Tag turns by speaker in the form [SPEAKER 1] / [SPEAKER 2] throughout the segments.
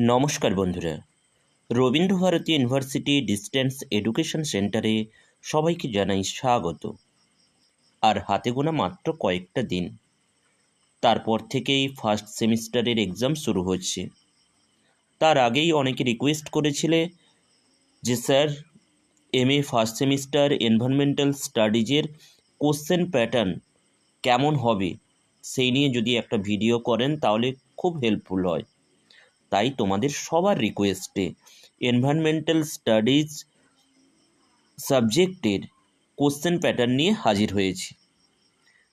[SPEAKER 1] নমস্কার বন্ধুরা। Rabindra Bharati university distance education সেন্টারে সবাইকে জানাই স্বাগত। আর হাতে গোনা মাত্র কয়েকটা দিন। তারপর থেকেই ফার্স্ট সেমিস্টারের এক্সাম শুরু হচ্ছে। তার আগেই অনেকে রিকোয়েস্ট করেছিলে যে, sir M A first semester environmental স্টাডিজের question pattern কেমন হবে? সেই নিয়ে যদি একটা ভিডিও করেন, তাহলে খুব হেল্পফুল হয়। তাই তোমাদের সবার রিকোয়েস্টে এনভায়রনমেন্টাল স্টাডিজ সাবজেক্টের কোশ্চেন প্যাটার্ন নিয়ে হাজির হয়েছি।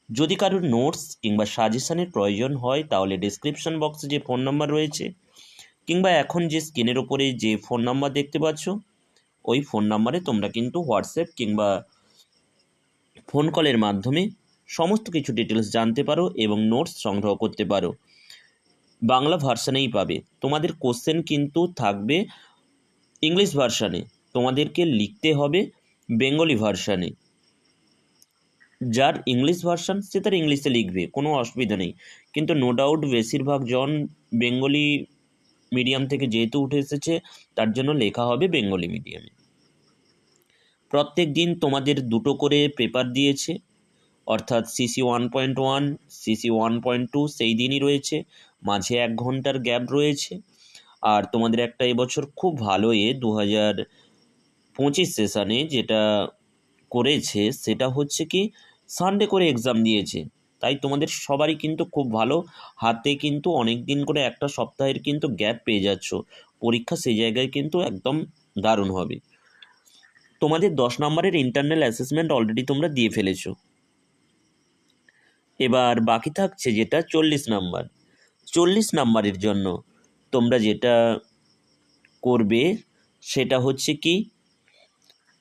[SPEAKER 1] যদি কারোর নোটস কিংবা সাজেশনের প্রয়োজন হয়, তাহলে ডিসক্রিপশন বক্সে যে ফোন নাম্বার রয়েছে, কিংবা এখন যে স্ক্রিনের ওপরে যে ফোন নাম্বার দেখতে পাচ্ছ, ওই ফোন নাম্বারে তোমরা কিন্তু হোয়াটসঅ্যাপ কিংবা ফোন কলের মাধ্যমে সমস্ত কিছু ডিটেলস জানতে পারো এবং নোটস সংগ্রহ করতে পারো। বাংলা ভার্সানেই পাবে। তোমাদের কোশ্চেন কিন্তু থাকবে ইংলিশ ভার্সানে। তোমাদেরকে লিখতে হবে বেঙ্গলি ভার্সানে। যার ইংলিশ ভার্সান, সে তার ইংলিশে লিখবে, কোনো অসুবিধা নেই। কিন্তু নো ডাউট বেশিরভাগ জন বেঙ্গলি মিডিয়াম থেকে যেহেতু উঠে এসেছে, তার জন্য লেখা হবে বেঙ্গলি মিডিয়ামে প্রত্যেক দিন তোমাদের দুটো করে পেপার দিয়েছে। অর্থাৎ CC one point one CC one point two সেই দিনই রয়েছে। মাঝে এক ঘণ্টার গ্যাপ রয়েছে। আর তোমাদের একটা এবছর খুব ভালো এ দু হাজার পঁচিশ সেশানে যেটা করেছে, সেটা হচ্ছে কি সানডে করে এক্সাম দিয়েছে। তাই তোমাদের সবারই কিন্তু খুব ভালো। হাতে কিন্তু অনেক দিন করে একটা সপ্তাহের কিন্তু গ্যাপ পেয়ে যাচ্ছ। পরীক্ষা সেই জায়গায় কিন্তু একদম দারুণ হবে। তোমাদের দশ নম্বরের ইন্টারনাল অ্যাসেসমেন্ট অলরেডি তোমরা দিয়ে ফেলেছো। এবার বাকি থাকছে যেটা চল্লিশ নাম্বার। চল্লিশ নাম্বারের জন্য তোমরা যেটা করবে সেটা হচ্ছে কি,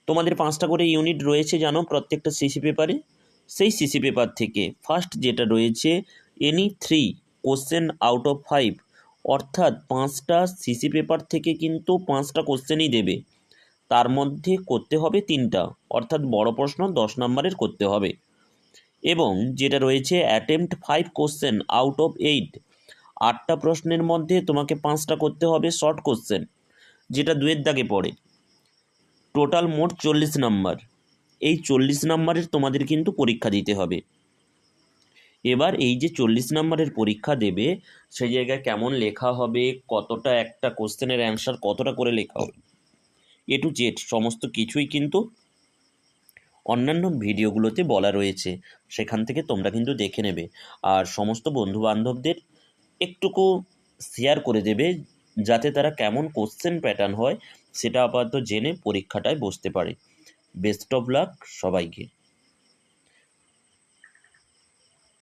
[SPEAKER 1] তোমাদের পাঁচটা করে ইউনিট রয়েছে জানো প্রত্যেকটা সিসি পেপারে সেই সিসি পেপার থেকে ফার্স্ট যেটা রয়েছে any three question out of five অর্থাৎ পাঁচটা সিসি পেপার থেকে কিন্তু পাঁচটা কোশ্চেনই দেবে। তার মধ্যে করতে হবে তিনটা, অর্থাৎ বড় প্রশ্ন দশ নম্বরের করতে হবে। এবং যেটা রয়েছে attempt five question out of eight আটটা প্রশ্নের মধ্যে তোমাকে পাঁচটা করতে হবে শর্ট কোশ্চেন যেটা দুয়ের দাগে পড়ে। টোটাল মোট চল্লিশ নাম্বার। এই চল্লিশ নাম্বারের তোমাদের কিন্তু পরীক্ষা দিতে হবে। এবার এই যে চল্লিশ নাম্বারের পরীক্ষা দেবে সেই জায়গায় কেমন লেখা হবে, কতটা একটা কোশ্চেনের অ্যান্সার কতটা করে লেখা হবে এ টু জেড সমস্ত কিছুই কিন্তু অন্যান্য ভিডিওগুলোতে বলা রয়েছে। সেখান থেকে তোমরা কিন্তু দেখে নেবে। আর সমস্ত বন্ধু বান্ধবদের একটুকু শেয়ার করে দেবে যাতে তারা কেমন কোশ্চেন প্যাটার্ন হয় সেটা আপাতত জেনে পরীক্ষাটায় বসতে পারে। বেস্ট অফ লাক সবাইকে।